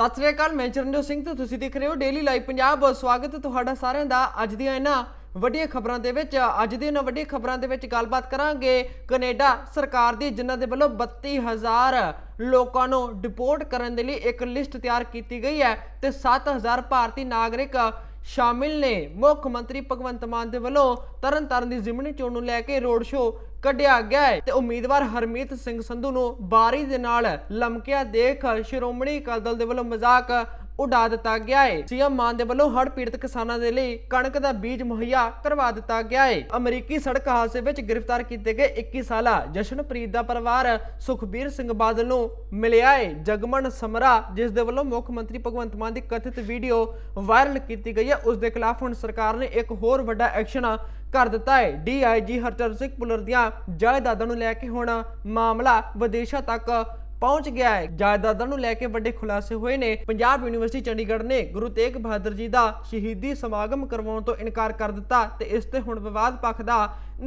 ਸਤਿ ਸ੍ਰੀ ਅਕਾਲ, ਮੈਂ ਚਰਨਜੋਤ ਸਿੰਘ ਤੇ ਤੁਸੀਂ ਦੇਖ ਰਹੇ ਹੋ ਡੇਲੀ ਲਾਈਵ ਪੰਜਾਬ ਸਵਾਗਤ ਹੈ ਤੁਹਾਡਾ ਸਾਰਿਆਂ ਦਾ ਅੱਜ ਦੀਆਂ ਇਹਨਾਂ ਵੱਡੀਆਂ ਖਬਰਾਂ ਦੇ ਵਿੱਚ। ਅੱਜ ਦੀਆਂ ਇਹਨਾਂ ਵੱਡੀਆਂ ਖਬਰਾਂ ਦੇ ਵਿੱਚ ਗੱਲਬਾਤ ਕਰਾਂਗੇ ਕੈਨੇਡਾ ਸਰਕਾਰ ਦੀ, ਜਿਨ੍ਹਾਂ ਦੇ ਵੱਲੋਂ 32000 ਲੋਕਾਂ ਨੂੰ ਡਿਪੋਰਟ ਕਰਨ ਦੇ ਲਈ ਇੱਕ ਲਿਸਟ ਤਿਆਰ ਕੀਤੀ ਗਈ ਹੈ ਤੇ 7000 ਭਾਰਤੀ ਨਾਗਰਿਕ ਸ਼ਾਮਿਲ ਨੇ। ਮੁੱਖ ਮੰਤਰੀ ਭਗਵੰਤ ਮਾਨ ਦੇ ਵੱਲੋਂ ਤਰਨਤਾਰਨ ਦੀ ਜ਼ਿਮਨੀ ਚੋਣ ਨੂੰ ਲੈ ਕੇ ਰੋਡ ਸ਼ੋਅ ਕੱਢਿਆ ਗਿਆ ਹੈ। ਤੇ ਉਮੀਦਵਾਰ ਹਰਮੀਤ ਸਿੰਘ ਸੰਧੂ ਨੂੰ ਬਾਰੀ ਦੇ ਨਾਲ ਲਮਕਿਆ ਦੇਖ ਸ਼੍ਰੋਮਣੀ ਅਕਾਲੀ ਦਲ ਦੇ ਵੱਲੋਂ ਮਜ਼ਾਕ ਉਡਾ ਦਿੱਤਾ ਗਿਆ ਹੈ ਸੀਐਮ ਮਾਨ ਦੇ ਵੱਲੋਂ ਹੜ੍ਹ ਪੀੜਤ ਕਿਸਾਨਾਂ ਦੇ ਲਈ ਕਣਕ ਦਾ ਬੀਜ ਮੁਹੱਈਆ ਕਰਵਾ ਦਿੱਤਾ ਗਿਆ ਹੈ ਅਮਰੀਕੀ ਸੜਕ ਹਾਦਸੇ ਵਿੱਚ ਗ੍ਰਿਫਤਾਰ ਕੀਤੇ ਗਏ 21 ਸਾਲਾ ਜਸ਼ਨਪ੍ਰੀਤ ਦਾ ਪਰਿਵਾਰ ਸੁਖਬੀਰ ਸਿੰਘ ਬਾਦਲ ਨੂੰ ਮਿਲਿਆ ਹੈ ਜਗਮਨ ਸਮਰਾ, ਜਿਸ ਦੇ ਵੱਲੋਂ ਮੁੱਖ ਮੰਤਰੀ ਭਗਵੰਤ ਮਾਨ ਦੀ ਕਥਿਤ ਵੀਡੀਓ ਵਾਇਰਲ ਕੀਤੀ ਗਈ ਹੈ, ਉਸ ਦੇ ਖਿਲਾਫ ਹੁਣ ਸਰਕਾਰ ਨੇ ਇੱਕ ਹੋਰ ਵੱਡਾ ਐਕਸ਼ਨ ਕਰ ਦਿੱਤਾ ਹੈ ਡੀਆਈਜੀ ਹਰਚਰਨ ਸਿੰਘ ਪੁਲਰ ਦੀਆਂ ਜਾਇਦਾਦਾਂ ਨੂੰ ਲੈ ਕੇ ਹੁਣ ਮਾਮਲਾ ਵਿਦੇਸ਼ਾਂ ਤੱਕ ਪਹੁੰਚ ਗਿਆ ਹੈ। ਜਾਇਦਾਦਾਂ ਨੂੰ ਲੈ ਕੇ ਵੱਡੇ ਖੁਲਾਸੇ ਹੋਏ ਨੇ। ਪੰਜਾਬ ਯੂਨੀਵਰਸਿਟੀ ਚੰਡੀਗੜ੍ਹ ਨੇ ਗੁਰੂ ਤੇਗ ਬਹਾਦਰ ਜੀ ਦਾ ਸ਼ਹੀਦੀ ਸਮਾਗਮ ਕਰਵਾਉਣ ਤੋਂ ਇਨਕਾਰ ਕਰ ਦਿੱਤਾ ਤੇ ਇਸ ਤੇ ਹੁਣ ਵਿਵਾਦ ਪੱਖ ਦਾ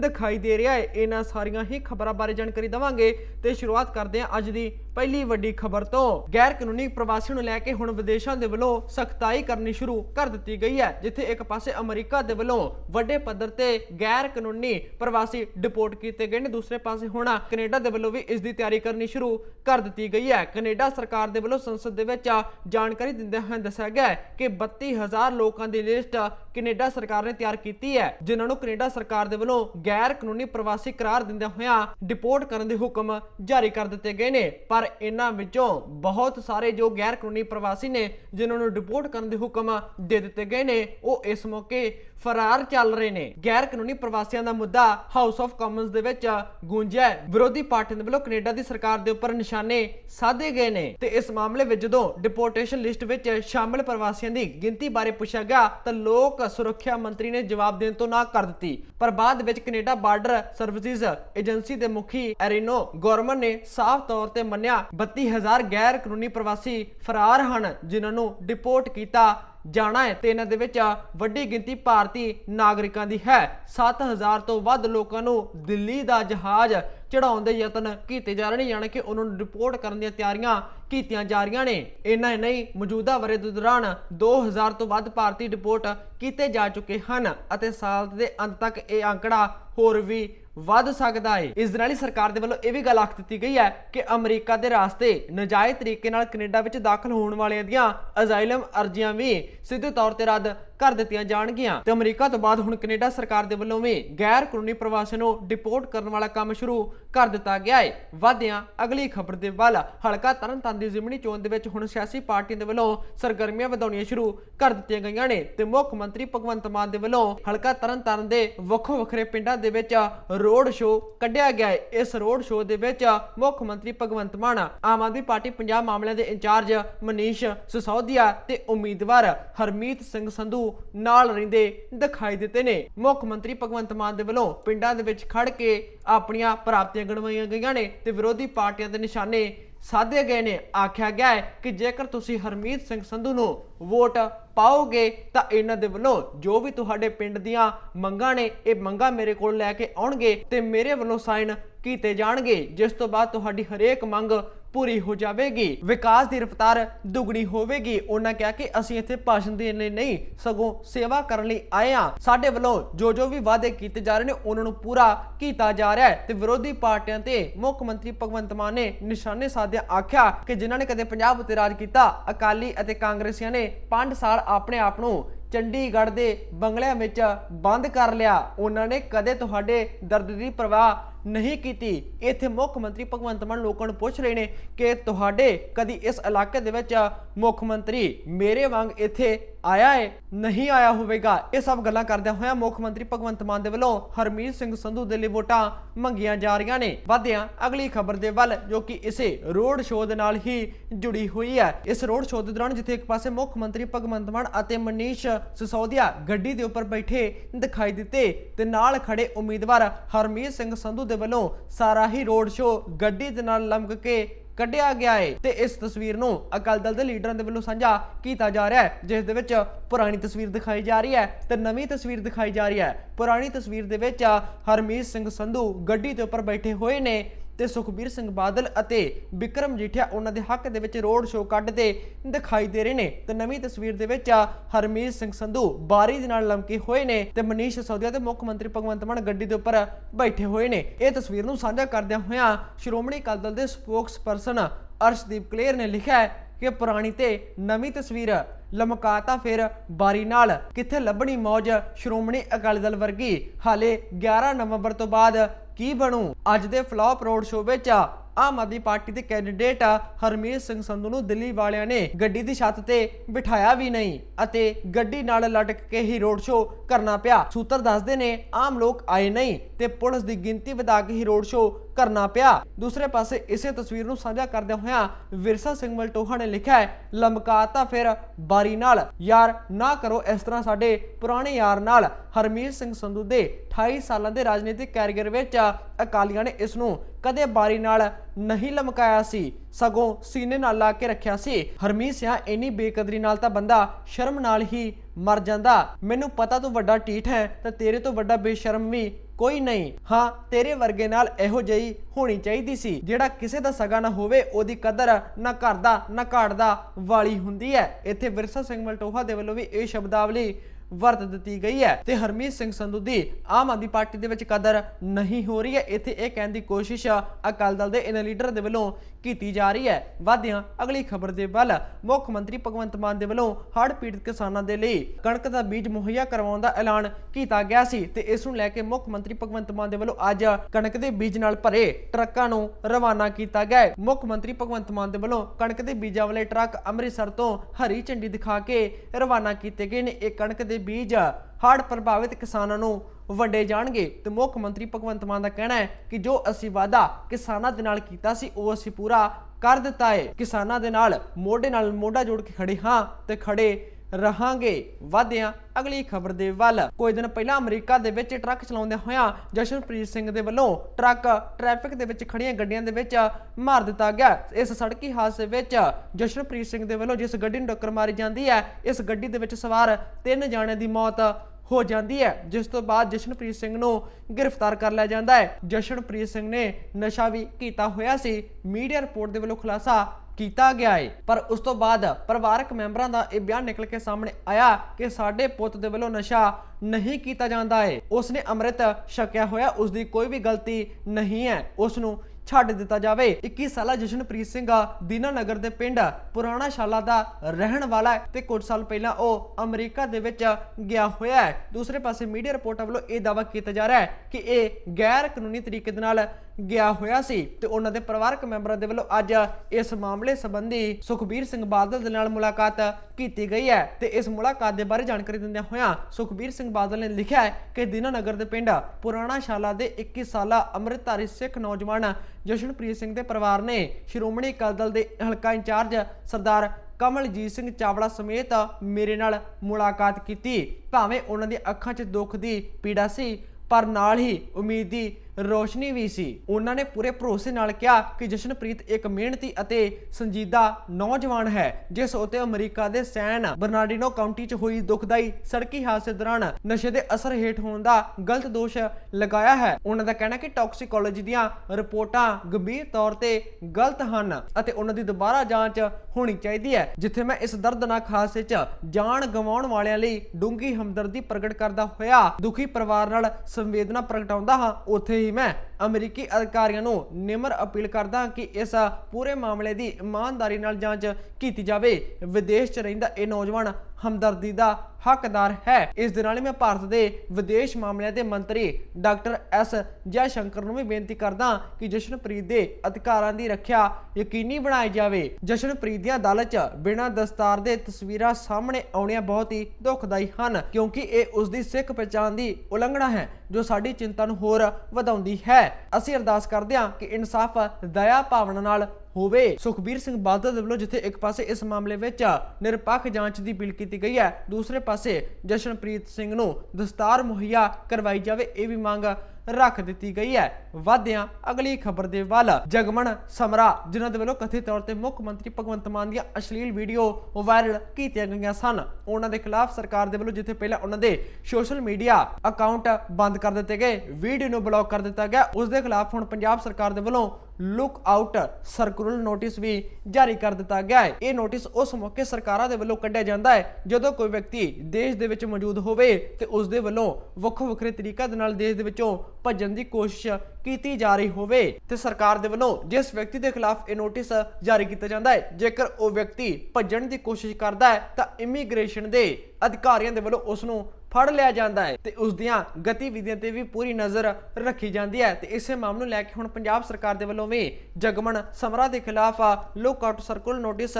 ਦਿਖਾਈ ਦੇ ਰਿਹਾ ਹੈ। ਇਹਨਾਂ ਸਾਰੀਆਂ ਹੀ ਖਬਰਾਂ ਬਾਰੇ ਜਾਣਕਾਰੀ ਦਵਾਂਗੇ ਤੇ ਸ਼ੁਰੂਆਤ ਕਰਦੇ ਹਾਂ ਅੱਜ ਦੀ ਪਹਿਲੀ ਵੱਡੀ ਖਬਰ ਤੋਂ। ਗੈਰ ਕਾਨੂੰਨੀ ਪ੍ਰਵਾਸੀਆਂ ਨੂੰ ਲੈ ਕੇ ਹੁਣ ਵਿਦੇਸ਼ਾਂ ਦੇ ਵੱਲੋਂ ਸਖਤਾਈ ਕਰਨੀ ਸ਼ੁਰੂ ਕਰ ਦਿੱਤੀ ਗਈ ਹੈ, ਜਿੱਥੇ ਇੱਕ ਪਾਸੇ ਅਮਰੀਕਾ ਦੇ ਵੱਲੋਂ ਵੱਡੇ ਪੱਧਰ ਤੇ ਗੈਰ ਕਾਨੂੰਨੀ ਪ੍ਰਵਾਸੀ ਡਿਪੋਰਟ ਕੀਤੇ ਗਏ ਨੇ, ਦੂਸਰੇ ਪਾਸੇ ਹੁਣ ਕੈਨੇਡਾ ਦੇ ਵੱਲੋਂ ਵੀ ਇਸ ਦੀ ਤਿਆਰੀ ਕਰਨੀ ਸ਼ੁਰੂ ਕਰ ਦਿੱਤੀ ਗਈ ਹੈ। ਕੈਨੇਡਾ ਸਰਕਾਰ ਦੇ ਵੱਲੋਂ ਸੰਸਦ ਦੇ ਵਿੱਚ ਜਾਣਕਾਰੀ ਦਿੰਦਿਆਂ ਹੋਇਆਂ ਦੱਸਿਆ ਗਿਆ ਹੈ ਕਿ 32000 ਲੋਕਾਂ ਦੀ ਲਿਸਟ ਕੈਨੇਡਾ ਸਰਕਾਰ ਨੇ ਤਿਆਰ ਕੀਤੀ ਹੈ, ਜਿਨ੍ਹਾਂ ਨੂੰ ਕੈਨੇਡਾ ਸਰਕਾਰ ਦੇ ਵੱਲੋਂ ਗੈਰ ਕਾਨੂੰਨੀ ਪ੍ਰਵਾਸੀ ਕਰਾਰ ਦਿੰਦਿਆਂ ਹੋਇਆਂ ਡਿਪੋਰਟ ਕਰਨ ਦੇ ਹੁਕਮ ਜਾਰੀ ਕਰ ਦਿੱਤੇ ਗਏ ਨੇ। ਪਰ ਇਹਨਾਂ ਵਿੱਚੋਂ ਬਹੁਤ ਸਾਰੇ ਜੋ ਗੈਰ ਕਾਨੂੰਨੀ ਪ੍ਰਵਾਸੀ ਨੇ, ਜਿਨ੍ਹਾਂ ਨੂੰ ਡਿਪੋਰਟ ਕਰਨ ਦੇ ਹੁਕਮ ਦੇ ਦਿੱਤੇ ਗਏ ਨੇ, ਉਹ ਇਸ ਮੌਕੇ ਫਰਾਰ ਚੱਲ ਰਹੇ ਨੇ। ਗੈਰ ਕਾਨੂੰਨੀ ਪ੍ਰਵਾਸੀਆਂ ਦਾ ਮੁੱਦਾ ਹਾਊਸ ਆਫ ਕਾਮਨਸ ਦੇ ਵਿੱਚ ਗੂੰਜਿਆ ਵਿਰੋਧੀ ਪਾਰਟੀ ਦੇ ਵੱਲੋਂ ਕੈਨੇਡਾ ਦੀ ਸਰਕਾਰ ਦੇ ਉੱਪਰ ਨਿਸ਼ਾਨੇ ਸਾਧੇ ਗਏ ਨੇ ਤੇ ਇਸ ਮਾਮਲੇ ਵਿੱਚ ਜਦੋਂ ਡਿਪੋਰਟੇਸ਼ਨ ਲਿਸਟ ਵਿੱਚ ਸ਼ਾਮਲ ਪ੍ਰਵਾਸੀਆਂ ਦੀ ਗਿਣਤੀ ਬਾਰੇ ਪੁੱਛਿਆ ਗਿਆ, ਤਾਂ ਲੋਕ ਸੁਰੱਖਿਆ ਮੰਤਰੀ ਨੇ ਜਵਾਬ ਦੇਣ ਤੋਂ ਨਾ ਕਰ ਦਿੱਤੀ। ਪਰ ਬਾਅਦ ਵਿੱਚ ਕੈਨੇਡਾ ਬਾਰਡਰ ਸਰਵਿਸਿਜ਼ ਏਜੰਸੀ ਦੇ ਮੁਖੀ ਐਰੀਨੋ ਗੌਰਮਨ ਨੇ ਸਾਫ਼ ਤੌਰ ਤੇ ਮੰਨਿਆ 32000 ਗੈਰ ਕਾਨੂੰਨੀ ਪ੍ਰਵਾਸੀ ਫਰਾਰ ਹਨ ਜਿਨ੍ਹਾਂ ਨੂੰ ਡਿਪੋਰਟ ਕੀਤਾ ਜਾਣਾ ਹੈ ਤੇ ਇਹਨਾਂ ਦੇ ਵਿੱਚ ਵੱਡੀ ਗਿਣਤੀ ਭਾਰਤੀ ਨਾਗਰਿਕਾਂ ਦੀ ਹੈ। 7000 ਤੋਂ ਵੱਧ ਲੋਕਾਂ ਨੂੰ ਦਿੱਲੀ ਦਾ ਜਹਾਜ਼ ਚੜਾਉਣ ਦੇ ਯਤਨ ਕੀਤੇ ਜਾ ਰਹੇ ਨੇ, ਯਾਨੀ ਕਿ ਉਹਨਾਂ ਨੂੰ ਰਿਪੋਰਟ ਕਰਨ ਦੀਆਂ ਤਿਆਰੀਆਂ ਕੀਤੀਆਂ ਜਾ ਰਹੀਆਂ ਨੇ। ਇੰਨਾ ਹੀ ਨਹੀਂ, ਮੌਜੂਦਾ ਵਰੇ ਦੇ ਦੌਰਾਨ 2000 ਤੋਂ ਵੱਧ ਭਾਰਤੀ ਰਿਪੋਰਟ ਕੀਤੇ ਜਾ ਚੁੱਕੇ ਹਨ ਅਤੇ ਸਾਲ ਦੇ ਅੰਤ ਤੱਕ ਇਹ ਅੰਕੜਾ ਹੋਰ ਵੀ ਵੱਧ ਸਕਦਾ ਹੈ ਇਜ਼ਰਾਈਲੀ ਸਰਕਾਰ ਦੇ ਵੱਲੋਂ ਇਹ ਵੀ ਗੱਲ ਆਖ ਦਿੱਤੀ ਗਈ ਹੈ ਕਿ ਅਮਰੀਕਾ ਦੇ ਰਾਸਤੇ ਨਜਾਇਜ਼ ਤਰੀਕੇ ਨਾਲ ਕੈਨੇਡਾ ਵਿੱਚ ਦਾਖਲ ਹੋਣ ਵਾਲਿਆਂ ਦੀਆਂ ਅਜ਼ਾਈਲਮ ਅਰਜ਼ੀਆਂ ਵੀ ਸਿੱਧੇ ਤੌਰ ਤੇ ਰੱਦ ਕਰ ਦਿੱਤੀਆਂ ਜਾਣਗੀਆਂ। ਤੇ ਅਮਰੀਕਾ ਤੋਂ ਬਾਅਦ ਹੁਣ ਕੈਨੇਡਾ ਸਰਕਾਰ ਦੇ ਵੱਲੋਂ ਵੀ ਗੈਰ ਕਾਨੂੰਨੀ ਪ੍ਰਵਾਸੀਆਂ ਨੂੰ ਡਿਪੋਰਟ ਕਰਨ ਵਾਲਾ ਕੰਮ ਸ਼ੁਰੂ ਕਰ ਦਿੱਤਾ ਗਿਆ ਹੈ ਵਾਧਿਆਂ ਅਗਲੀ ਖਬਰ ਦੇ ਵੱਲ ਹਲਕਾ ਤਰਨਤਾਰਨ ਦੀ ਜ਼ਿਮਨੀ ਚੋਣ ਦੇ ਵਿੱਚ ਹੁਣ ਸਿਆਸੀ ਪਾਰਟੀਆਂ ਦੇ ਵੱਲੋਂ ਸਰਗਰਮੀਆਂ ਵਧਾਉਣੀਆਂ ਸ਼ੁਰੂ ਕਰ ਦਿੱਤੀਆਂ ਗਈਆਂ ਨੇ ਤੇ ਮੁੱਖ ਮੰਤਰੀ ਭਗਵੰਤ ਮਾਨ ਦੇ ਵੱਲੋਂ ਹਲਕਾ ਤਰਨਤਾਰਨ ਦੇ ਵੱਖੋ ਵੱਖਰੇ ਪਿੰਡਾਂ ਦੇ ਵਿੱਚ ਰੋਡ ਸ਼ੋਅ ਕੱਢਿਆ ਗਿਆ ਹੈ ਇਸ ਰੋਡ ਸ਼ੋਅ ਦੇ ਵਿੱਚ ਮੁੱਖ ਮੰਤਰੀ ਭਗਵੰਤ ਮਾਨ, ਆਮ ਆਦਮੀ ਪਾਰਟੀ ਪੰਜਾਬ ਮਾਮਲਿਆਂ ਦੇ ਇੰਚਾਰਜ ਮਨੀਸ਼ ਸਿਸੋਦੀਆ ਤੇ ਉਮੀਦਵਾਰ ਹਰਮੀਤ ਸਿੰਘ ਸੰਧੂ ਨਾਲ ਰਹਿੰਦੇ ਦਿਖਾਈ ਦਿੱਤੇ ਨੇ। ਮੁੱਖ ਮੰਤਰੀ ਭਗਵੰਤ ਮਾਨ ਦੇ ਵੱਲੋਂ ਪਿੰਡਾਂ ਦੇ ਵਿੱਚ ਖੜ ਕੇ ਆਪਣੀਆਂ ਪ੍ਰਾਪਤੀਆਂ ਗਣਵਾਈਆਂ ਗਈਆਂ ਨੇ ਤੇ ਵਿਰੋਧੀ ਪਾਰਟੀਆਂ ਦੇ ਨਿਸ਼ਾਨੇ ਸਾਧੇ ਗਏ ਨੇ। ਆਖਿਆ ਗਿਆ ਹੈ ਕਿ ਜੇਕਰ ਤੁਸੀਂ ਹਰਮੀਤ ਸਿੰਘ ਸੰਧੂ ਨੂੰ ਵੋਟ ਪਾਓਗੇ ਤਾਂ ਇਹਨਾਂ ਦੇ ਵੱਲੋਂ ਜੋ ਵੀ ਤੁਹਾਡੇ ਪਿੰਡ ਦੀਆਂ ਮੰਗਾਂ ਨੇ, ਇਹ ਮੰਗਾਂ ਮੇਰੇ ਕੋਲ ਲੈ ਕੇ ਆਉਣਗੇ ਤੇ ਮੇਰੇ ਵੱਲੋਂ ਸਾਈਨ ਕੀਤੇ ਜਾਣਗੇ, ਜਿਸ ਤੋਂ ਬਾਅਦ ਤੁਹਾਡੀ ਹਰੇਕ ਮੰਗ ਪੂਰੀ ਹੋ ਜਾਵੇਗੀ। ਵਿਕਾਸ ਦੀ ਰਫ਼ਤਾਰ ਦੁੱਗਣੀ ਹੋਵੇਗੀ। ਉਹਨਾਂ ਕਿਹਾ ਕਿ ਅਸੀਂ ਇੱਥੇ ਭਾਸ਼ਣ ਦੇਣ ਲਈ ਨਹੀਂ, ਸਗੋਂ ਸੇਵਾ ਕਰਨ ਲਈ ਆਏ ਹਾਂ। ਸਾਡੇ ਵੱਲੋਂ ਜੋ ਜੋ ਵੀ ਵਾਅਦੇ ਕੀਤੇ ਜਾ ਰਹੇ ਨੇ, ਉਹਨਾਂ ਨੂੰ ਪੂਰਾ ਕੀਤਾ ਜਾ ਰਿਹਾ ਹੈ। ਤੇ ਵਿਰੋਧੀ ਪਾਰਟੀਆਂ ਤੇ ਮੁੱਖ ਮੰਤਰੀ ਭਗਵੰਤ ਮਾਨ ਨੇ ਨਿਸ਼ਾਨੇ ਸਾਧਿਆ, ਆਖਿਆ ਕਿ ਜਿਨ੍ਹਾਂ ਨੇ ਕਦੇ ਪੰਜਾਬ ਉੱਤੇ ਰਾਜ ਕੀਤਾ, ਅਕਾਲੀ ਅਤੇ ਕਾਂਗਰਸੀਆਂ ਨੇ 5 ਸਾਲ ਆਪਣੇ ਆਪ ਨੂੰ ਚੰਡੀਗੜ੍ਹ ਦੇ ਬੰਗਲਿਆਂ ਵਿੱਚ ਬੰਦ ਕਰ ਲਿਆ। ਉਹਨਾਂ ਨੇ ਕਦੇ ਤੁਹਾਡੇ ਦਰਦ ਦੀ ਪਰਵਾਹ ਨਹੀਂ ਕੀਤੀ। ਇੱਥੇ ਮੁੱਖ ਮੰਤਰੀ ਭਗਵੰਤ ਮਾਨ ਲੋਕਾਂ ਨੂੰ ਪੁੱਛ ਰਹੇ ਨੇ ਕਿ ਤੁਹਾਡੇ ਕਦੀ ਇਸ ਇਲਾਕੇ ਦੇ ਵਿੱਚ ਮੁੱਖ ਮੰਤਰੀ ਮੇਰੇ ਵਾਂਗ ਇੱਥੇ ਆਇਆ ਹੈ ਨਹੀਂ ਆਇਆ ਹੋਵੇਗਾ। ਇਹ ਸਭ ਗੱਲਾਂ ਕਰਦਿਆਂ ਹੋਇਆਂ ਮੁੱਖ ਮੰਤਰੀ ਭਗਵੰਤ ਮਾਨ ਦੇ ਵੱਲੋਂ ਹਰਮੀਤ ਸਿੰਘ ਸੰਧੂ ਦੇ ਲਈ ਵੋਟਾਂ ਮੰਗੀਆਂ ਜਾ ਰਹੀਆਂ ਨੇ। ਵਧਿਆਂ ਅਗਲੀ ਖਬਰ ਦੇ ਵੱਲ ਜੋ ਕਿ ਇਸੇ ਰੋਡ ਸ਼ੋਅ ਦੇ ਨਾਲ ਹੀ ਜੁੜੀ ਹੋਈ ਹੈ। ਇਸ ਰੋਡ ਸ਼ੋਅ ਦੇ ਦੌਰਾਨ ਜਿੱਥੇ ਇੱਕ ਪਾਸੇ ਮੁੱਖ ਮੰਤਰੀ ਭਗਵੰਤ ਮਾਨ ਅਤੇ ਮਨੀਸ਼ ਸਿਸੋਦੀਆ ਗੱਡੀ ਦੇ ਉੱਪਰ ਬੈਠੇ ਦਿਖਾਈ ਦਿੱਤੇ ਤੇ ਨਾਲ ਖੜੇ ਉਮੀਦਵਾਰ ਹਰਮੀਤ ਸਿੰਘ ਸੰਧੂ ਦੇ ਵੱਲੋਂ ਸਾਰਾ ਹੀ ਰੋਡ ਸ਼ੋਅ ਗੱਡੀ ਦੇ ਨਾਲ ਲੰਘ ਕੇ ਕੱਢਿਆ ਗਿਆ ਹੈ ਤੇ ਇਸ ਤਸਵੀਰ ਨੂੰ ਅਕਾਲੀ ਦਲ ਦੇ ਲੀਡਰਾਂ ਦੇ ਵੱਲੋਂ ਸਾਂਝਾ ਕੀਤਾ ਜਾ ਰਿਹਾ ਹੈ, ਜਿਸ ਦੇ ਵਿੱਚ ਪੁਰਾਣੀ ਤਸਵੀਰ ਦਿਖਾਈ ਜਾ ਰਹੀ ਹੈ ਤੇ ਨਵੀਂ ਤਸਵੀਰ ਦਿਖਾਈ ਜਾ ਰਹੀ ਹੈ। ਪੁਰਾਣੀ ਤਸਵੀਰ ਦੇ ਵਿੱਚ ਹਰਮੀਤ ਸਿੰਘ ਸੰਧੂ ਗੱਡੀ ਦੇ ਉੱਪਰ ਬੈਠੇ ਹੋਏ ਨੇ ਤੇ ਸੁਖਬੀਰ ਸਿੰਘ ਬਾਦਲ ਅਤੇ ਵਿਕਰਮ ਜੀਠਿਆ ਉਹਨਾਂ ਦੇ ਹੱਕ ਦੇ ਵਿੱਚ ਰੋਡ ਸ਼ੋਅ ਕੱਢਦੇ ਦਿਖਾਈ ਦੇ ਰਹੇ ਨੇ। ਤੇ ਨਵੀਂ ਤਸਵੀਰ ਦੇ ਵਿੱਚ ਹਰਮੀਤ ਸਿੰਘ ਸੰਧੂ ਬਾਰੀ ਦੇ ਨਾਲ ਲਮਕੇ ਹੋਏ ਨੇ ਤੇ ਮਨੀਸ਼ ਸੌਦੀਆ ਤੇ ਮੁੱਖ ਮੰਤਰੀ ਭਗਵੰਤ ਮਾਨ ਗੱਡੀ ਦੇ ਉੱਪਰ ਬੈਠੇ ਹੋਏ ਨੇ। ਇਹ ਤਸਵੀਰ ਨੂੰ ਸਾਂਝਾ ਕਰਦਿਆਂ ਹੋਇਆਂ ਸ਼੍ਰੋਮਣੀ ਅਕਾਲੀ ਦਲ ਦੇ ਸਪੋਕਸਪਰਸਨ ਅਰਸ਼ਦੀਪ ਕਲੇਰ ਨੇ ਲਿਖਿਆ ਹੈ ਕਿ ਪੁਰਾਣੀ ਤੇ ਨਵੀਂ ਤਸਵੀਰ ਲਮਕਾਤਾ ਫਿਰ ਬਾਰੀ ਨਾਲ। ਕਿੱਥੇ ਲੱਭਣੀ ਮੌਜ ਸ਼੍ਰੋਮਣੀ ਅਕਾਲੀ ਦਲ ਵਰਗੀ? ਹਾਲੇ 11 ਨਵੰਬਰ ਤੋਂ ਬਾਅਦ ਕੀ ਬਣੂ? ਅੱਜ ਦੇ ਫਲॉप ਰੋਡ ਸ਼ੋਅ ਵਿੱਚ ਆਮ ਆਦਮੀ ਪਾਰਟੀ ਦੇ ਕੈਂਡੀਡੇਟ ਹਰਮੀਤ ਸਿੰਘ ਸੰਧੂ ਨੂੰ ਦਿੱਲੀ ਵਾਲਿਆਂ ਨੇ ਗੱਡੀ ਦੀ ਛੱਤ ਤੇ ਬਿਠਾਇਆ ਵੀ ਨਹੀਂ ਅਤੇ ਗੱਡੀ ਨਾਲ ਲਟਕ ਕੇ ਹੀ ਰੋਡ ਸ਼ੋਅ ਕਰਨਾ ਪਿਆ। ਸੂਤਰ ਦੱਸਦੇ ਨੇ, ਆਮ ਲੋਕ ਆਏ ਨਹੀਂ ਤੇ ਪੁਲਿਸ ਦੀ ਗਿਣਤੀ ਵਧਾ ਕੇ ਹੀ ਰੋਡ ਸ਼ੋਅ ਕਰਨਾ ਪਿਆ। ਦੂਸਰੇ ਪਾਸੇ ਇਸੇ ਤਸਵੀਰ ਨੂੰ ਸਾਂਝਾ ਕਰਦਿਆਂ ਹੋਇਆਂ ਵਿਰਸਾ ਸਿੰਘ ਮਲਟੋਹਾ ਨੇ ਲਿਖਿਆ ਹੈ ਲਮਕਾਤਾ ਫਿਰ ਬਾਰੀ ਨਾਲ। ਯਾਰ, ਨਾ ਕਰੋ ਇਸ ਤਰ੍ਹਾਂ ਸਾਡੇ ਪੁਰਾਣੇ ਯਾਰ ਨਾਲ। ਹਰਮੀਤ ਸਿੰਘ ਸੰਧੂ ਦੇ 28 ਸਾਲਾਂ ਦੇ ਰਾਜਨੀਤਿਕ ਕੈਰੀਅਰ ਵਿੱਚ ਅਕਾਲੀਆਂ ਨੇ ਇਸ ਨੂੰ ਕਦੇ ਬਾਰੀ ਨਾਲ ਨਹੀਂ ਲਮਕਾਇਆ ਸੀ। ਸਗੋਂ ਸੀਨੇ ਨਾਲ ਲਾ ਕੇ ਰੱਖਿਆ ਸੀ। ਹਰਮੀਤ ਸਿਆ ਇੰਨੀ ਬੇਕਦਰੀ ਨਾਲ ਤਾਂ ਬੰਦਾ ਸ਼ਰਮ ਨਾਲ ਹੀ ਮਰ ਜਾਂਦਾ। ਮੈਨੂੰ ਪਤਾ ਤੂੰ ਵੱਡਾ ਟੀਠ ਹੈ, ਤਾਂ ਤੇਰੇ ਤੋਂ ਵੱਡਾ ਬੇਸ਼ਰਮ ਵੀ ਕੋਈ ਨਹੀਂ। ਹਾਂ, ਤੇਰੇ ਵਰਗੇ ਨਾਲ ਇਹੋ ਜਿਹੀ ਹੋਣੀ ਚਾਹੀਦੀ ਸੀ, ਜਿਹੜਾ ਕਿਸੇ ਦਾ ਸਗਾ ਨਾ ਹੋਵੇ, ਉਹਦੀ ਕਦਰ ਨਾ ਘਰ ਦਾ ਨਾ ਘਾਟ ਦਾ ਵਾਲੀ ਹੁੰਦੀ ਹੈ। ਇੱਥੇ ਵਿਰਸਾ ਸਿੰਘ ਮਲਟੋਹਾ ਦੇ ਵੱਲੋਂ ਵੀ ਇਹ ਸ਼ਬਦਾਵਲੀ ਵਰਤ ਦਿੱਤੀ ਗਈ ਹੈ ਤੇ ਹਰਮੀਤ ਸਿੰਘ ਸੰਧੂ ਦੀ ਆਮ ਆਦਮੀ ਪਾਰਟੀ ਦੇ ਵਿੱਚ ਕਦਰ ਨਹੀਂ ਹੋ ਰਹੀ ਹੈ। ਇੱਥੇ ਇਹ ਕਹਿਣ ਦੀ ਕੋਸ਼ਿਸ਼ ਅਕਾਲੀ ਦਲ ਦੇ ਇਹਨਾਂ ਲੀਡਰ ਦੇ ਵੱਲੋਂ ਕੀਤੀ ਜਾ ਰਹੀ ਹੈ। ਵਾਧਿਆਂ, ਅਗਲੀ ਖਬਰ ਦੇ ਵੱਲ ਮੁੱਖ ਮੰਤਰੀ ਭਗਵੰਤ ਮਾਨ ਦੇ ਵੱਲੋਂ ਹੜ੍ਹ ਪੀੜਤ ਕਿਸਾਨਾਂ ਦੇ ਲਈ ਕਣਕ ਦਾ ਬੀਜ ਮੁਹੱਈਆ ਕਰਵਾਉਣ ਦਾ ਐਲਾਨ ਕੀਤਾ ਗਿਆ ਸੀ ਤੇ ਇਸ ਨੂੰ ਲੈ ਕੇ ਮੁੱਖ ਮੰਤਰੀ ਭਗਵੰਤ ਮਾਨ ਦੇ ਵੱਲੋਂ ਅੱਜ ਕਣਕ ਦੇ ਬੀਜ ਨਾਲ ਭਰੇ ਟਰੱਕਾਂ ਨੂੰ ਰਵਾਨਾ ਕੀਤਾ ਗਿਆ ਮੁੱਖ ਮੰਤਰੀ ਭਗਵੰਤ ਮਾਨ ਦੇ ਵੱਲੋਂ ਕਣਕ ਦੇ ਬੀਜਾਂ ਵਾਲੇ ਟਰੱਕ ਅੰਮ੍ਰਿਤਸਰ ਤੋਂ ਹਰੀ ਝੰਡੀ ਦਿਖਾ ਕੇ ਰਵਾਨਾ ਕੀਤੇ ਗਏ ਨੇ। ਇਹ ਕਣਕ ਦੇ ਬੀਜ ਹੜ੍ਹ ਪ੍ਰਭਾਵਿਤ ਕਿਸਾਨਾਂ ਨੂੰ ਵੰਡੇ ਜਾਣਗੇ। ਤੇ ਮੁੱਖ ਮੰਤਰੀ ਭਗਵੰਤ ਮਾਨ ਦਾ ਕਹਿਣਾ ਹੈ ਕਿ ਜੋ ਅਸੀਂ ਵਾਅਦਾ ਕਿਸਾਨਾਂ ਦੇ ਨਾਲ ਕੀਤਾ ਸੀ, ਉਹ ਅਸੀਂ ਪੂਰਾ ਕਰ ਦਿੱਤਾ ਹੈ। ਕਿਸਾਨਾਂ ਦੇ ਨਾਲ, ਮੋਢੇ ਨਾਲ ਮੋਢਾ ਜੋੜ ਕੇ ਖੜੇ ਹਾਂ ਤੇ ਖੜੇ ਰਹਾਂਗੇ। ਵਾਧਿਆਂ ਅਗਲੀ ਖਬਰ ਦੇ ਵੱਲ, ਕੁਝ ਦਿਨ ਪਹਿਲਾਂ ਅਮਰੀਕਾ ਦੇ ਵਿੱਚ ਟਰੱਕ ਚਲਾਉਂਦੇ ਹੋਇਆਂ ਜਸ਼ਨਪ੍ਰੀਤ ਸਿੰਘ ਦੇ ਵੱਲੋਂ ਟਰੱਕ ਟ੍ਰੈਫਿਕ ਦੇ ਵਿੱਚ ਖੜੀਆਂ ਗੱਡੀਆਂ ਦੇ ਵਿੱਚ ਮਾਰ ਦਿੱਤਾ ਗਿਆ। ਇਸ ਸੜਕੀ ਹਾਦਸੇ ਵਿੱਚ ਜਸ਼ਨਪ੍ਰੀਤ ਸਿੰਘ ਦੇ ਵੱਲੋਂ ਜਿਸ ਗੱਡੀ ਨੂੰ ਟੱਕਰ ਮਾਰੀ ਜਾਂਦੀ ਹੈ, ਇਸ ਗੱਡੀ ਦੇ ਵਿੱਚ ਸਵਾਰ ਤਿੰਨ ਜਾਣਿਆਂ ਦੀ ਮੌਤ ਹੋ ਜਾਂਦੀ ਹੈ। ਜਿਸ ਤੋਂ ਬਾਅਦ ਜਸ਼ਨਪ੍ਰੀਤ ਸਿੰਘ ਨੂੰ ਗ੍ਰਿਫਤਾਰ ਕਰ ਲਿਆ ਜਾਂਦਾ ਹੈ। ਜਸ਼ਨਪ੍ਰੀਤ ਸਿੰਘ ਨੇ ਨਸ਼ਾ ਵੀ ਕੀਤਾ ਹੋਇਆ ਸੀ। ਮੀਡੀਆ ਰਿਪੋਰਟ ਦੇ ਵੱਲੋਂ ਖੁਲਾਸਾ ਕੀਤਾ ਗਿਆ ਹੈ। ਪਰ ਉਸ ਤੋਂ ਬਾਅਦ ਪਰਿਵਾਰਕ ਮੈਂਬਰਾਂ ਦਾ ਇਹ ਬਿਆਨ ਨਿਕਲ ਕੇ ਸਾਹਮਣੇ ਆਇਆ ਕਿ ਸਾਡੇ ਪੁੱਤ ਦੇ ਵੱਲੋਂ ਨਸ਼ਾ ਨਹੀਂ ਕੀਤਾ ਜਾਂਦਾ ਹੈ। ਉਸਨੇ ਅੰਮ੍ਰਿਤ ਛਕਿਆ ਹੋਇਆ। ਉਸ ਦੀ ਕੋਈ ਵੀ ਗਲਤੀ ਨਹੀਂ ਹੈ। ਉਸ ਨੂੰ ਛੱਡ ਦਿੱਤਾ ਜਾਵੇ। 21 ਸਾਲਾ ਜਸ਼ਨਪ੍ਰੀਤ ਸਿੰਘ ਦੀਨਾ ਨਗਰ ਦੇ ਪਿੰਡ, ਪੁਰਾਣਾ ਸ਼ਾਲਾ ਦਾ ਰਹਿਣ ਵਾਲਾ ਹੈ ਤੇ ਕੁਝ ਸਾਲ ਪਹਿਲਾਂ ਉਹ ਅਮਰੀਕਾ ਦੇ ਵਿੱਚ ਗਿਆ ਹੋਇਆ ਹੈ। ਦੂਸਰੇ ਪਾਸੇ ਮੀਡੀਆ ਰਿਪੋਰਟਾਂ ਵੱਲੋਂ ਇਹ ਦਾਅਵਾ ਕੀਤਾ ਜਾ ਰਿਹਾ ਹੈ ਕਿ ਇਹ ਗੈਰ ਕਾਨੂੰਨੀ ਤਰੀਕੇ ਦੇ ਨਾਲ ਗਿਆ ਹੋਇਆ ਸੀ ਤੇ ਉਹਨਾਂ ਦੇ ਪਰਿਵਾਰਕ ਮੈਂਬਰਾਂ ਦੇ ਵੱਲੋਂ ਅੱਜ ਇਸ ਮਾਮਲੇ ਸੰਬੰਧੀ ਸੁਖਬੀਰ ਸਿੰਘ ਬਾਦਲ ਦੇ ਨਾਲ ਮੁਲਾਕਾਤ ਕੀਤੀ ਗਈ ਹੈ ਤੇ ਇਸ ਮੁਲਾਕਾਤ ਦੇ ਬਾਰੇ ਜਾਣਕਾਰੀ ਦਿੰਦਿਆਂ ਹੋਇਆਂ ਸੁਖਬੀਰ ਸਿੰਘ ਬਾਦਲ ਨੇ ਲਿਖਿਆ ਹੈ ਕਿ ਦੀਨਾਨਗਰ ਦੇ ਪਿੰਡ ਪੁਰਾਣਾ ਸ਼ਾਲਾ ਦੇ 21 ਸਾਲਾ ਅੰਮ੍ਰਿਤਧਾਰੀ ਸਿੱਖ ਨੌਜਵਾਨ ਜਸ਼ਨਪ੍ਰੀਤ ਸਿੰਘ ਦੇ ਪਰਿਵਾਰ ਨੇ ਸ਼੍ਰੋਮਣੀ ਅਕਾਲੀ ਦਲ ਦੇ ਹਲਕਾ ਇੰਚਾਰਜ ਸਰਦਾਰ ਕਮਲਜੀਤ ਸਿੰਘ ਚਾਵਲਾ ਸਮੇਤ ਮੇਰੇ ਨਾਲ ਮੁਲਾਕਾਤ ਕੀਤੀ। ਭਾਵੇਂ ਉਹਨਾਂ ਦੀ ਅੱਖਾਂ 'ਚ ਦੁੱਖ ਦੀ ਪੀੜਾ ਸੀ, ਪਰ ਨਾਲ ਹੀ ਉਮੀਦ ਦੀ ਰੋਸ਼ਨੀ ਵੀ ਸੀ। ਉਹਨਾਂ ਨੇ ਪੂਰੇ ਭਰੋਸੇ ਨਾਲ ਕਿਹਾ ਕਿ ਜਸ਼ਨਪ੍ਰੀਤ ਇੱਕ ਮਿਹਨਤੀ ਅਤੇ ਸੰਜੀਦਾ ਨੌਜਵਾਨ ਹੈ, ਜਿਸ ਉਤੇ ਅਮਰੀਕਾ ਦੇ ਸੈਨ ਬਰਨਾਰਡੀਨੋ ਕਾਉਂਟੀ 'ਚ ਹੋਈ ਦੁਖਦਾਈ ਸੜਕੀ ਹਾਦਸੇ ਦੌਰਾਨ ਨਸ਼ੇ ਦੇ ਅਸਰ ਹੇਠ ਹੋਣ ਦਾ ਗਲਤ ਦੋਸ਼ ਲਗਾਇਆ ਹੈ। ਉਹਨਾਂ ਦਾ ਕਹਿਣਾ ਕਿ ਟੌਕਸੀਕੋਲੋਜੀ ਦੀਆਂ ਰਿਪੋਰਟਾਂ ਗੰਭੀਰ ਤੌਰ ਤੇ ਗਲਤ ਹਨ ਅਤੇ ਉਹਨਾਂ ਦੀ ਦੁਬਾਰਾ ਜਾਂਚ ਹੋਣੀ ਚਾਹੀਦੀ ਹੈ, ਜਿੱਥੇ ਮੈਂ ਇਸ ਦਰਦਨਾਕ ਹਾਦਸੇ 'ਚ ਜਾਨ ਗਵਾਉਣ ਵਾਲਿਆਂ ਲਈ ਡੂੰਗੀ ਹਮਦਰਦੀ ਪ੍ਰਗਟ ਕਰਦਾ ਹੋਇਆ ਦੁਖੀ ਪਰਿਵਾਰ ਨਾਲ ਸੰਵੇਦਨਾ ਪ੍ਰਗਟਾਉਂਦਾ ਹਾਂ, ਉੱਥੇ ਹੀ ਮੈਂ ਅਮਰੀਕੀ ਅਧਿਕਾਰੀਆਂ ਨੂੰ ਨਿਮਰ ਅਪੀਲ ਕਰਦਾ ਕਿ ਇਸ ਪੂਰੇ ਮਾਮਲੇ ਦੀ ਇਮਾਨਦਾਰੀ ਨਾਲ ਜਾਂਚ ਕੀਤੀ ਜਾਵੇ। ਵਿਦੇਸ਼ 'ਚ ਰਹਿੰਦਾ ਇਹ ਨੌਜਵਾਨ ਹਮਦਰਦੀ ਦਾ ਹੱਕਦਾਰ ਹੈ। ਇਸ ਦੇ ਨਾਲ ਹੀ ਮੈਂ ਭਾਰਤ ਦੇ ਵਿਦੇਸ਼ ਮਾਮਲਿਆਂ ਦੇ ਮੰਤਰੀ ਡਾਕਟਰ ਐਸ ਜੈ ਸ਼ੰਕਰ ਨੂੰ ਵੀ ਬੇਨਤੀ ਕਰਦਾ ਕਿ ਜਸ਼ਨਪ੍ਰੀਤ ਦੇ ਅਧਿਕਾਰਾਂ ਦੀ ਰੱਖਿਆ ਯਕੀਨੀ ਬਣਾਈ ਜਾਵੇ। ਜਸ਼ਨਪ੍ਰੀਤ ਦੀਆਂ ਅਦਾਲਤ 'ਚ ਬਿਨਾਂ ਦਸਤਾਰ ਦੇ ਤਸਵੀਰਾਂ ਸਾਹਮਣੇ ਆਉਣੀਆਂ ਬਹੁਤ ਹੀ ਦੁਖਦਾਈ ਹਨ, ਕਿਉਂਕਿ ਇਹ ਉਸ ਦੀ ਸਿੱਖ ਪਛਾਣ ਦੀ ਉਲੰਘਣਾ ਹੈ, ਜੋ ਸਾਡੀ ਚਿੰਤਾ ਨੂੰ ਹੋਰ ਵਧਾਉਂਦੀ ਹੈ। ਅਸੀਂ ਅਰਦਾਸ ਕਰਦੇ ਹਾਂ ਕਿ ਇਨਸਾਫ, ਦਇਆ, ਭਾਵਨਾ ਨਾਲ ਹੋਵੇ। ਸੁਖਬੀਰ ਸਿੰਘ ਬਾਦਲ ਦੇ ਵੱਲੋਂ ਜਿੱਥੇ ਇੱਕ ਪਾਸੇ ਇਸ ਮਾਮਲੇ ਵਿੱਚ ਨਿਰਪੱਖ ਜਾਂਚ ਦੀ ਅਪੀਲ ਕੀਤੀ ਗਈ ਹੈ, ਦੂਸਰੇ ਪਾਸੇ ਜਸ਼ਨਪ੍ਰੀਤ ਸਿੰਘ ਨੂੰ ਦਸਤਾਰ ਮੁਹੱਈਆ ਕਰਵਾਈ ਜਾਵੇ, ਇਹ ਵੀ ਮੰਗ ਰੱਖ ਦਿੱਤੀ ਗਈ ਹੈ। ਵਾਧਿਆਂ, ਅਗਲੀ ਖਬਰ ਦੇ ਵੱਲ। ਜਗਮਨ ਸਮਰਾ, ਜਿਨ੍ਹਾਂ ਦੇ ਵੱਲੋਂ ਕਥਿਤ ਤੌਰ ਤੇ ਮੁੱਖ ਮੰਤਰੀ ਭਗਵੰਤ ਮਾਨ ਦੀਆਂ ਅਸ਼ਲੀਲ ਵੀਡੀਓ ਵਾਇਰਲ ਕੀਤੀਆਂ ਗਈਆਂ ਸਨ। ਉਹਨਾਂ ਦੇ ਖਿਲਾਫ ਸਰਕਾਰ ਦੇ ਵੱਲੋਂ ਜਿੱਥੇ ਪਹਿਲਾਂ ਉਹਨਾਂ ਦੇ ਸੋਸ਼ਲ ਮੀਡੀਆ ਅਕਾਊਂਟ ਬੰਦ ਕਰ ਦਿੱਤੇ ਗਏ, ਵੀਡੀਓ ਨੂੰ ਬਲੌਕ ਕਰ ਦਿੱਤਾ ਗਿਆ। ਉਸ ਦੇ ਖਿਲਾਫ ਹੁਣ ਪੰਜਾਬ ਸਰਕਾਰ ਦੇ ਵੱਲੋਂ ਲੁੱਕ ਆਊਟ ਸਰਕੂਲਰ ਨੋਟਿਸ ਵੀ ਜਾਰੀ ਕਰ ਦਿੱਤਾ ਗਿਆ ਹੈ। ਇਹ ਨੋਟਿਸ ਉਸ ਮੌਕੇ ਸਰਕਾਰਾਂ ਦੇ ਵੱਲੋਂ ਕੱਢਿਆ ਜਾਂਦਾ ਹੈ, ਜਦੋਂ ਕੋਈ ਵਿਅਕਤੀ ਦੇਸ਼ ਦੇ ਵਿੱਚ ਮੌਜੂਦ ਹੋਵੇ ਤੇ ਉਸ ਦੇ ਵੱਲੋਂ ਵੱਖੋ ਵੱਖਰੇ ਤਰੀਕਾ ਦੇ ਨਾਲ ਦੇਸ਼ ਦੇ ਵਿੱਚੋਂ ਭੱਜਣ ਦੀ ਕੋਸ਼ਿਸ਼ ਕੀਤੀ ਜਾ ਰਹੀ ਹੋਵੇ ਤੇ ਸਰਕਾਰ ਦੇ ਵੱਲੋਂ ਜਿਸ ਵਿਅਕਤੀ ਦੇ ਖਿਲਾਫ ਇਹ ਨੋਟਿਸ ਜਾਰੀ ਕੀਤਾ ਜਾਂਦਾ ਹੈ, ਜੇਕਰ ਉਹ ਵਿਅਕਤੀ ਭੱਜਣ ਦੀ ਕੋਸ਼ਿਸ਼ ਕਰਦਾ ਹੈ, ਤਾਂ ਇਮੀਗ੍ਰੇਸ਼ਨ ਦੇ ਅਧਿਕਾਰੀਆਂ ਦੇ ਵੱਲੋਂ ਉਸ ਨੂੰ ਫੜ ਲਿਆ ਜਾਂਦਾ ਹੈ ਤੇ ਉਸ ਦੀਆਂ ਗਤੀਵਿਧੀਆਂ ਤੇ ਵੀ ਪੂਰੀ ਨਜ਼ਰ ਰੱਖੀ ਜਾਂਦੀ ਹੈ। ਤੇ ਇਸੇ ਮਾਮਲੇ ਨੂੰ ਲੈ ਕੇ ਹੁਣ ਪੰਜਾਬ ਸਰਕਾਰ ਦੇ ਵੱਲੋਂ ਵੀ ਜਗਮਨ ਸਮਰਾ ਦੇ ਖਿਲਾਫ ਲੁੱਕ ਆਊਟ ਸਰਕਲ ਨੋਟਿਸ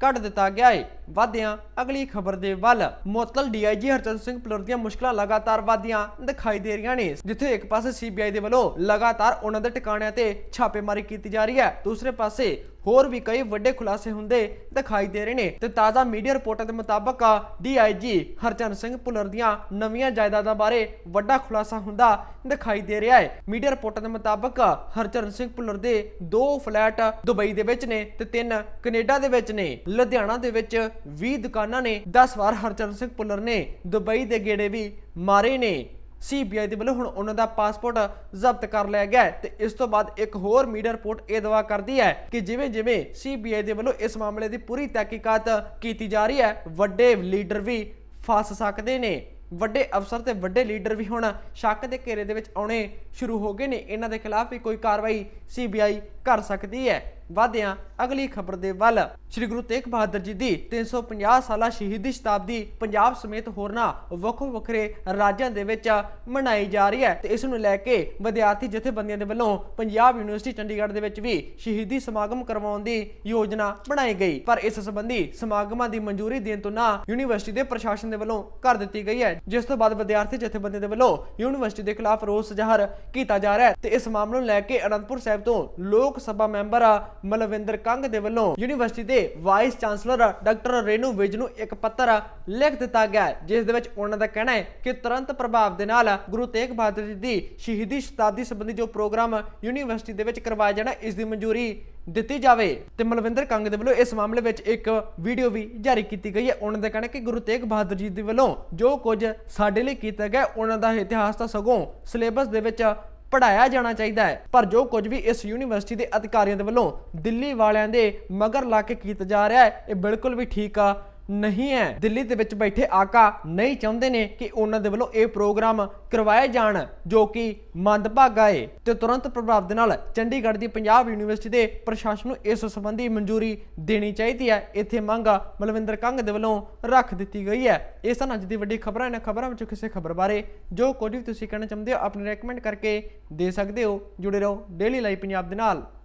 ਕੱਢ ਦਿੱਤਾ ਗਿਆ ਹੈ। ਵਾਧਿਆਂ, ਅਗਲੀ ਖਬਰ ਦੇ ਵੱਲ। ਮੁਅੱਤਲ ਡੀਆਈਜੀ ਹਰਚੰਦ ਸਿੰਘ ਪਲਰ ਦੀਆਂ ਮੁਸ਼ਕਲਾਂ ਲਗਾਤਾਰ ਵਧਦੀਆਂ ਦਿਖਾਈ ਦੇ ਰਹੀਆਂ ਨੇ, ਜਿੱਥੇ ਇੱਕ ਪਾਸੇ ਸੀਬੀਆਈ ਦੇ ਵੱਲੋਂ ਲਗਾਤਾਰ ਉਹਨਾਂ ਦੇ ਟਿਕਾਣਿਆਂ ਤੇ ਛਾਪੇਮਾਰੀ ਕੀਤੀ ਜਾ ਰਹੀ ਹੈ, ਦੂਸਰੇ ਪਾਸੇ ਹੋਰ ਵੀ ਕਈ ਵੱਡੇ ਖੁਲਾਸੇ ਹੁੰਦੇ ਦਿਖਾਈ ਦੇ ਰਹੇ ਨੇ ਤੇ ਤਾਜ਼ਾ ਮੀਡੀਆ ਰਿਪੋਰਟਾਂ ਦੇ ਮੁਤਾਬਕ ਡੀਆਈਜੀ ਹਰਚੰਦ ਸਿੰਘ ਭੁੱਲਰ ਦੀਆਂ ਨਵੀਆਂ ਜਾਇਦਾਦਾਂ ਬਾਰੇ ਵੱਡਾ ਖੁਲਾਸਾ ਹੁੰਦਾ ਦਿਖਾਈ ਦੇ ਰਿਹਾ ਹੈ। ਮੀਡੀਆ ਰਿਪੋਰਟਾਂ ਦੇ ਮੁਤਾਬਕ ਹਰਚੰਦ ਸਿੰਘ ਭੁੱਲਰ ਦੇ ਦੋ ਫਲੈਟ ਦੁਬਈ ਦੇ ਵਿੱਚ ਨੇ ਤੇ ਤਿੰਨ ਕੈਨੇਡਾ ਦੇ ਵਿੱਚ ਨੇ, ਲੁਧਿਆਣਾ ਦੇ ਵਿੱਚ 20 ਦੁਕਾਨਾਂ ਨੇ 10 ਵਾਰ ਹਰਚਰਨ ਸਿੰਘ ਭੁੱਲਰ ਨੇ ਦੁਬਈ ਦੇ ਗੇੜੇ ਵੀ ਮਾਰੇ ਨੇ। ਸੀਬੀਆਈ ਦੇ ਵੱਲੋਂ ਹੁਣ ਉਹਨਾਂ ਦਾ ਪਾਸਪੋਰਟ ਜ਼ਬਤ ਕਰ ਲਿਆ ਗਿਆ ਹੈ ਤੇ ਇਸ ਤੋਂ ਬਾਅਦ ਇੱਕ ਹੋਰ ਮੀਡੀਆ ਰਿਪੋਰਟ ਇਹ ਦਵਾ ਕਰਦੀ ਹੈ ਕਿ ਜਿਵੇਂ ਜਿਵੇਂ ਸੀਬੀਆਈ ਦੇ ਵੱਲੋਂ ਇਸ ਮਾਮਲੇ ਦੀ ਪੂਰੀ ਤਹਿਕੀਕਾਤ ਕੀਤੀ ਜਾ ਰਹੀ ਹੈ, ਵੱਡੇ ਲੀਡਰ ਵੀ ਫਸ ਸਕਦੇ ਨੇ। ਵੱਡੇ ਅਫਸਰ ਤੇ ਵੱਡੇ ਲੀਡਰ ਵੀ ਹੁਣ ਸ਼ੱਕ ਦੇ ਘੇਰੇ ਦੇ ਵਿੱਚ ਆਉਣੇ ਸ਼ੁਰੂ ਹੋ ਗਏ ਨੇ। ਇਹਨਾਂ ਦੇ ਖਿਲਾਫ ਵੀ ਕੋਈ ਕਾਰਵਾਈ ਸੀਬੀਆਈ ਕਰ ਸਕਦੀ ਹੈ। ਵਾਧਿਆਂ ਅਗਲੀ ਖਬਰ ਦੇ ਵੱਲ। ਸ੍ਰੀ ਗੁਰੂ ਤੇਗ ਬਹਾਦਰ ਜੀ ਦੀ 350 ਸਾਲਾ ਸ਼ਹੀਦੀ ਸ਼ਤਾਬਦੀ ਪੰਜਾਬ ਸਮੇਤ ਹੋਰਨਾਂ ਵੱਖੋ ਵੱਖਰੇ ਰਾਜਾਂ ਦੇ ਵਿੱਚ ਮਨਾਈ ਜਾ ਰਹੀ ਹੈ ਤੇ ਇਸ ਨੂੰ ਲੈ ਕੇ ਵਿਦਿਆਰਥੀ ਜਥੇਬੰਦੀਆਂ ਦੇ ਵੱਲੋਂ ਪੰਜਾਬ ਯੂਨੀਵਰਸਿਟੀ ਚੰਡੀਗੜ੍ਹ ਦੇ ਵਿੱਚ ਵੀ ਸ਼ਹੀਦੀ ਸਮਾਗਮ ਕਰਵਾਉਣ ਦੀ ਯੋਜਨਾ ਬਣਾਈ ਗਈ। ਪਰ ਇਸ ਸੰਬੰਧੀ ਸਮਾਗਮਾਂ ਦੀ ਮਨਜ਼ੂਰੀ ਦੇਣ ਤੋਂ ਨਾ ਯੂਨੀਵਰਸਿਟੀ ਦੇ ਪ੍ਰਸ਼ਾਸਨ ਦੇ ਵੱਲੋਂ ਕਰ ਦਿੱਤੀ ਗਈ ਹੈ। ਜਿਸ ਤੋਂ ਬਾਅਦ ਵਿਦਿਆਰਥੀ ਜਥੇਬੰਦੀਆਂ ਦੇ ਵੱਲੋਂ ਯੂਨੀਵਰਸਿਟੀ ਦੇ ਖਿਲਾਫ ਰੋਸ ਜ਼ਾਹਰ ਕੀਤਾ ਜਾ ਰਿਹਾ ਹੈ ਤੇ ਇਸ ਮਾਮਲੇ ਨੂੰ ਲੈ ਕੇ ਅਨੰਦਪੁਰ ਸਾਹਿਬ ਤੋਂ ਲੋਕ ਸਭਾ ਮੈਂਬਰ ਮਲਵਿੰਦਰ ਕੰਗ ਦੇ ਵੱਲੋਂ ਯੂਨੀਵਰਸਿਟੀ ਦੇ vice chancellor doctor Renu Vij ਨੂੰ ਇੱਕ ਪੱਤਰ ਲਿਖ ਦਿੱਤਾ ਗਿਆ ਜਿਸ ਦੇ ਵਿੱਚ ਉਹਨਾਂ ਦਾ ਕਹਿਣਾ ਹੈ ਕਿ ਤੁਰੰਤ ਪ੍ਰਭਾਵ ਦੇ ਨਾਲ ਗੁਰੂ ਤੇਗ ਬਹਾਦਰ ਜੀ ਦੀ ਸ਼ਹੀਦੀ ਸ਼ਤਾਬਦੀ ਸੰਬੰਧੀ ਜੋ ਪ੍ਰੋਗਰਾਮ ਯੂਨੀਵਰਸਿਟੀ ਦੇ ਵਿੱਚ ਕਰਵਾਇਆ ਜਾਣਾ, ਇਸ ਦੀ ਮਨਜ਼ੂਰੀ ਦਿੱਤੀ ਜਾਵੇ। ਤੇ ਮਲਵਿੰਦਰ ਕੰਗ ਦੇ ਵੱਲੋਂ ਇਸ ਮਾਮਲੇ ਵਿੱਚ ਇੱਕ ਵੀਡੀਓ ਵੀ ਜਾਰੀ ਕੀਤੀ ਗਈ ਹੈ। ਉਹਨਾਂ ਦਾ ਕਹਿਣਾ ਕਿ ਗੁਰੂ ਤੇਗ ਬਹਾਦਰ ਜੀ ਦੇ ਵੱਲੋਂ ਜੋ ਕੁਝ ਸਾਡੇ ਲਈ ਕੀਤਾ ਗਿਆ, ਉਹਨਾਂ ਦਾ ਇਤਿਹਾਸ ਤਾਂ ਸਗੋਂ ਸਿਲੇਬਸ ਦੇ ਵਿੱਚ ਪੜਾਇਆ ਜਾਣਾ ਚਾਹੀਦਾ ਹੈ। ਪਰ ਜੋ ਕੁਝ ਵੀ ਇਸ ਯੂਨੀਵਰਸਿਟੀ ਦੇ ਅਧਿਕਾਰੀਆਂ ਦੇ ਵੱਲੋਂ ਦਿੱਲੀ ਵਾਲਿਆਂ ਦੇ ਮਗਰ ਲਾ ਕੇ ਕੀਤਾ ਜਾ ਰਿਹਾ ਹੈ, ਇਹ ਬਿਲਕੁਲ ਵੀ ਠੀਕ ਆ। ਨਹੀਂ ਹੈ। ਦਿੱਲੀ ਦੇ ਵਿੱਚ ਬੈਠੇ ਆਕਾ ਨਹੀਂ ਚਾਹੁੰਦੇ ਨੇ ਕਿ ਉਹਨਾਂ ਦੇ ਵੱਲੋਂ ਇਹ ਪ੍ਰੋਗਰਾਮ ਕਰਵਾਏ ਜਾਣ, ਜੋ ਕਿ ਮੰਦਭਾਗਾ ਏ ਤੇ ਤੁਰੰਤ ਪ੍ਰਭਾਵ ਦੇ ਨਾਲ ਚੰਡੀਗੜ੍ਹ ਦੀ ਪੰਜਾਬ ਯੂਨੀਵਰਸਿਟੀ ਦੇ ਪ੍ਰਸ਼ਾਸਨ ਨੂੰ ਇਸ ਸੰਬੰਧੀ ਮਨਜ਼ੂਰੀ ਦੇਣੀ ਚਾਹੀਦੀ ਹੈ। ਇੱਥੇ ਮੰਗ ਮਲਵਿੰਦਰ ਕੰਗ ਦੇ ਵੱਲੋਂ ਰੱਖ ਦਿੱਤੀ ਗਈ ਹੈ। ਇਹ ਸਨ ਅੱਜ ਦੀ ਵੱਡੀ ਖਬਰਾਂ। ਇਹਨਾਂ ਖਬਰਾਂ ਵਿੱਚੋਂ ਕਿਸੇ ਖਬਰ ਬਾਰੇ ਜੋ ਕੁਝ ਵੀ ਤੁਸੀਂ ਕਹਿਣਾ ਚਾਹੁੰਦੇ ਹੋ, ਆਪਣੇ ਰეკਮੈਂਡ ਕਰਕੇ ਦੇ ਸਕਦੇ ਹੋ। ਜੁੜੇ ਰਹੋ ਡੇਲੀ ਲਾਈਵ ਪੰਜਾਬ ਦੇ ਨਾਲ।